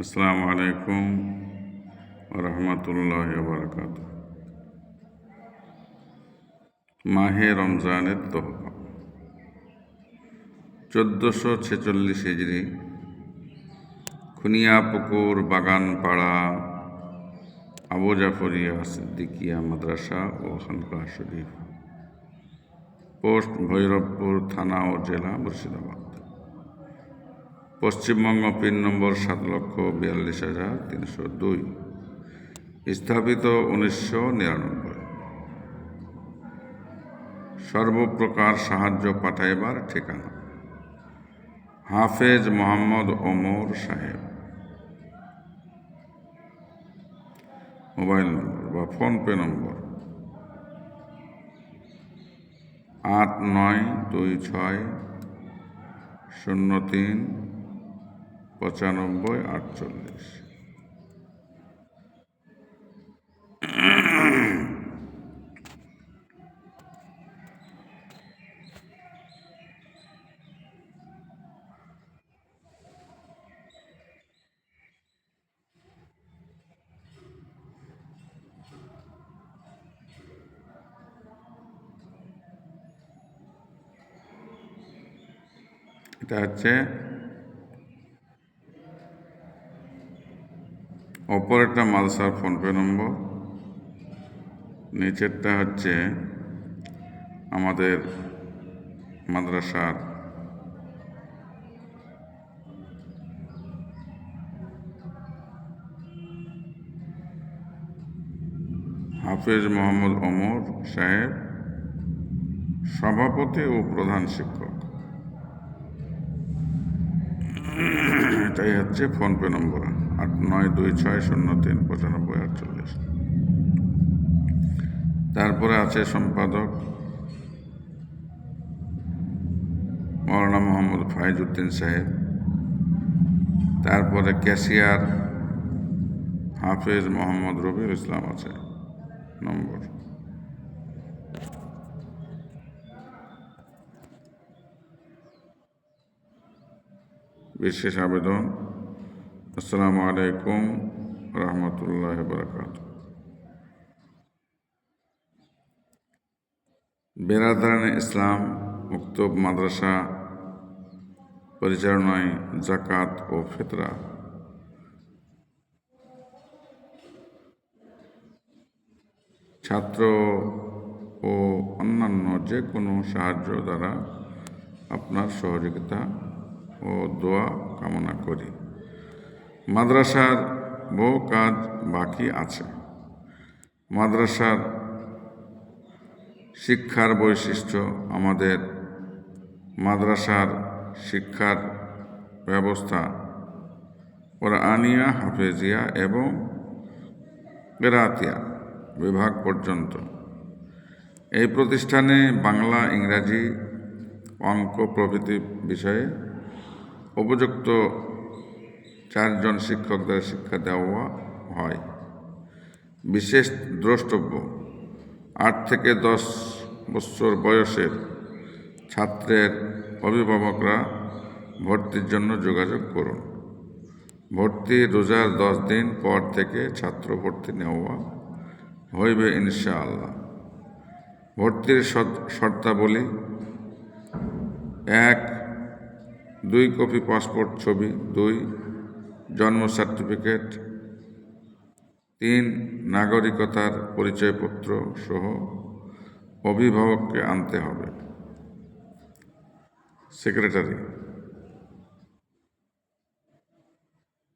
আসসালামু আলাইকুম রহমতুল্লাহ বরকাত মাহে রমজানের তোহফা চোদ্দোশো ছেচল্লিশ হিজড়ি খুনিয়াপুকুর বাগানপাড়া আবু জাফরিয়া, সিদ্দিকিয়া, মাদ্রাসা ও খানকা শরীফ। পোস্ট ভৈরবপুর থানা ও জেলা মুর্শিদাবাদ। পশ্চিমবঙ্গ পিন নম্বর সাত লক্ষ বিয়াল্লিশ হাজার তিনশো দুই। স্থাপিত উনিশশো নিরানব্বই। সর্বপ্রকার সাহায্য পাঠাইবার ঠিকানা। হাফেজ মোহাম্মদ ওমর সাহেব। মোবাইল নম্বর বা ফোনপে নম্বর। আট নয় দুই ছয় শূন্য তিন পঁচানব্বই আটচল্লিশ। এটা হচ্ছে অপরেরটা মালসার ফোনপে নম্বর নিচেরটা হচ্ছে আমাদের মাদ্রাসার হাফেজ মোহাম্মদ ওমর সাহেব, সভাপতি ও প্রধান শিক্ষক। এটাই হচ্ছে ফোনপে নম্বর, আট নয় দুই ছয় শূন্য তিন, পঁচানব্বই আটচল্লিশ। তারপরে আছে সম্পাদক মৌলানা মোহাম্মদ ফাইজউদ্দিন সাহেব। তারপরে ক্যাশিয়ার হাফেজ মোহাম্মদ রবিউল ইসলাম আছে, নম্বর। বিশেষ আবেদন। আসসালামু আলাইকুম রহমতুল্লাহ বরকাত। বেরাদারান ইসলাম মুক্ত মাদ্রাসা পরিচালনায় জাকাত ও ফিতরা। ছাত্র ও অন্যান্য যে কোনো সাহায্য দ্বারা আপনার সহযোগিতা ও দোয়া কামনা করি। মাদ্রাসার বহু কাজ বাকি আছে। মাদ্রাসার শিক্ষার বৈশিষ্ট্য আমাদের মাদ্রাসার শিক্ষার ব্যবস্থা কোরআনিয়া, হাফেজিয়া এবং বেরাতিয়া বিভাগ পর্যন্ত। এই প্রতিষ্ঠানে বাংলা, ইংরাজি অঙ্ক প্রভৃতি বিষয়ে উপযুক্ত চারজন শিক্ষকদের শিক্ষা দেওয়া হয়। বিশেষ দ্রষ্টব্য, আট থেকে দশ বছর বয়সের ছাত্রের অভিভাবকরা ভর্তির জন্য যোগাযোগ করুন। ভর্তি রোজার দশ দিন পর থেকে ছাত্র ভর্তি নেওয়া হইবে ইনশাআল্লাহ। ভর্তির শর্তাবলী এক দুই কপি পাসপোর্ট ছবি, দুই জন্ম সার্টিফিকেট, তিন নাগরিকতার পরিচয়পত্র সহ অভিভাবককে আনতে হবে। সেক্রেটারি,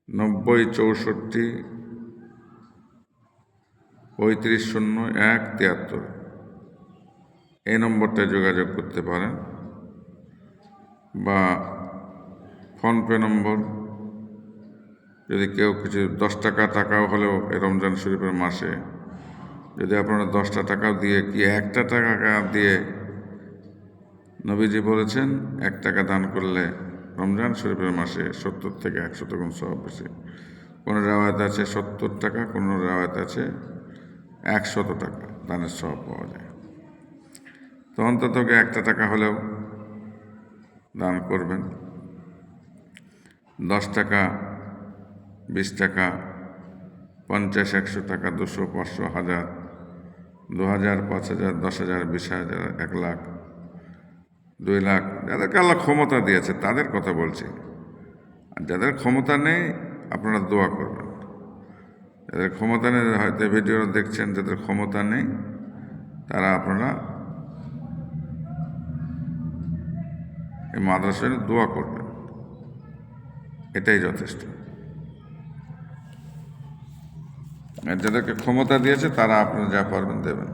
নব্বই চৌষট্টি পঁয়ত্রিশ শূন্য এক তিয়াত্তর। এই নম্বরটায় যোগাযোগ করতে পারেন বা ফোনপে নম্বর। যদি কেউ কিছু দশ টাকা টাকাও হলেও এই রমজান শরীফের মাসে যদি আপনারা দশটা টাকাও দিয়ে কি একটা টাকা দিয়ে নবীজি বলেছেন, এক টাকা দান করলে রমজান শরীফের মাসে সত্তর থেকে একশো গুণ সব বেশি। কোনো রেওয়ায়ত আছে সত্তর টাকা, কোনো রেওয়ায়ত আছে একশত টাকা দানের সব পাওয়া যায়। তো অন্তত একটা টাকা হলেও দান করবেন। দশ টাকা, বিশ টাকা, পঞ্চাশ, একশো টাকা, দুশো, পাঁচশো, হাজার, দু হাজার, পাঁচ হাজার, দশ হাজার, বিশ হাজার, এক লাখ, দুই লাখ, যাদেরকে আল্লাহ ক্ষমতা দিয়েছে তাদের কথা বলছি। আর যাদের ক্ষমতা নেই, আপনারা দোয়া করবেন। যাদের ক্ষমতা নেই হয়তো ভিডিও দেখছেন, যাদের ক্ষমতা নেই, তারা আপনারা এই মাদ্রাসায় দোয়া করবেন। এটাই যথেষ্ট। যাদেরকে ক্ষমতা দিয়েছে, তারা আপনারা যা পারবেন দেবেন।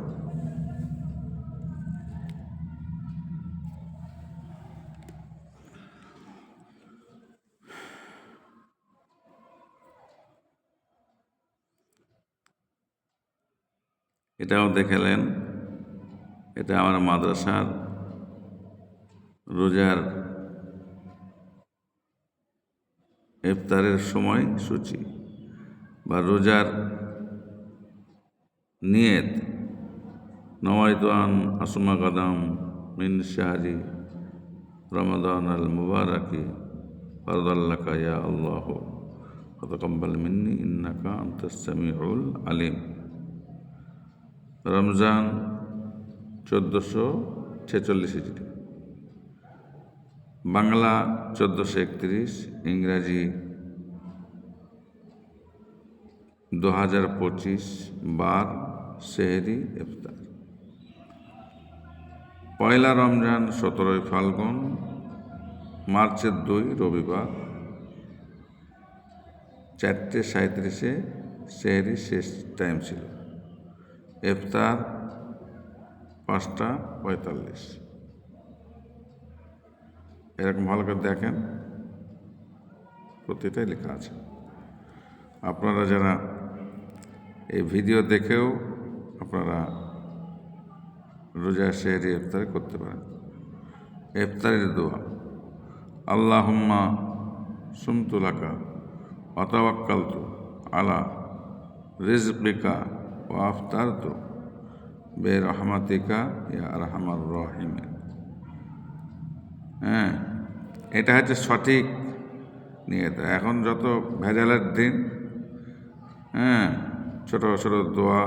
এটাও দেখালেন, এটা আমার মাদ্রাসার রোজার ইফতারের সময় সূচি বা রোজার নিয়ত। নওয়াইতান আসমা কাদাম মিন শাহরি রমাদান আল মুবারকি ফরদাল্লাকা আল্লাহ ফতকব্বাল মিন্নি ইন্নাকা আনতাস সামিউল আলিম। রমজান চোদ্দোশো ছেচল্লিশ হিজড়ি বাংলা চোদ্দোশো একত্রিশ, ইংরাজি দু হাজার পঁচিশ, বার, সেহেরি, ইফতার। পয়লা রমজান, সতেরোই ফাল্গুন, মার্চের দুই, রবিবার। চারটে সাঁত্রিশে সেহেরি শেষ টাইম ছিল। ইফতার পাঁচটা পঁয়তাল্লিশ। এরকম ভালো করে দেখেন। প্রতিটাই লেখা আছে। আপনারা যারা এই ভিডিও দেখেও আপনারা রোজা শেহরি ইফতারি করতে পারেন। ইফতারির দোয়া। আল্লাহুম্মা সুমতুলাকা অতাওয়াক্কালতু আলা রিজবিকা ও আফতারতু বে রহমাতিকা ইয়া রহমার রহিমের হ্যাঁ এটা হচ্ছে সঠিক নিয়ত। এখন যত ভেজালের দিন হ্যাঁ ছোটো ছোটো দোয়া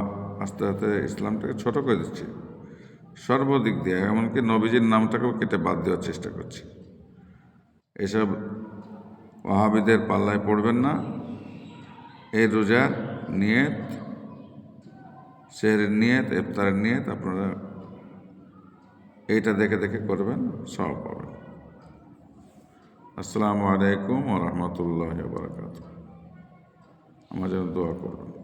আস্তে আস্তে ইসলামটাকে ছোট করে দিচ্ছে। সর্বদিক দিয়ে, এমনকি নবীজির নামটাকেও কেটে বাদ দেওয়ার চেষ্টা করছে। এসব ওহাবিদের পাল্লায় পড়বেন না। এই রোজার নিয়ত শেহরের নিয়ত, ইফতারের নিয়ত আপনারা এইটা দেখে দেখে করবেন সব পাবেন। আসসালামু আলাইকুম রহমতুল্লাহ বরকাত আমার জন্য দোয়া করবেন।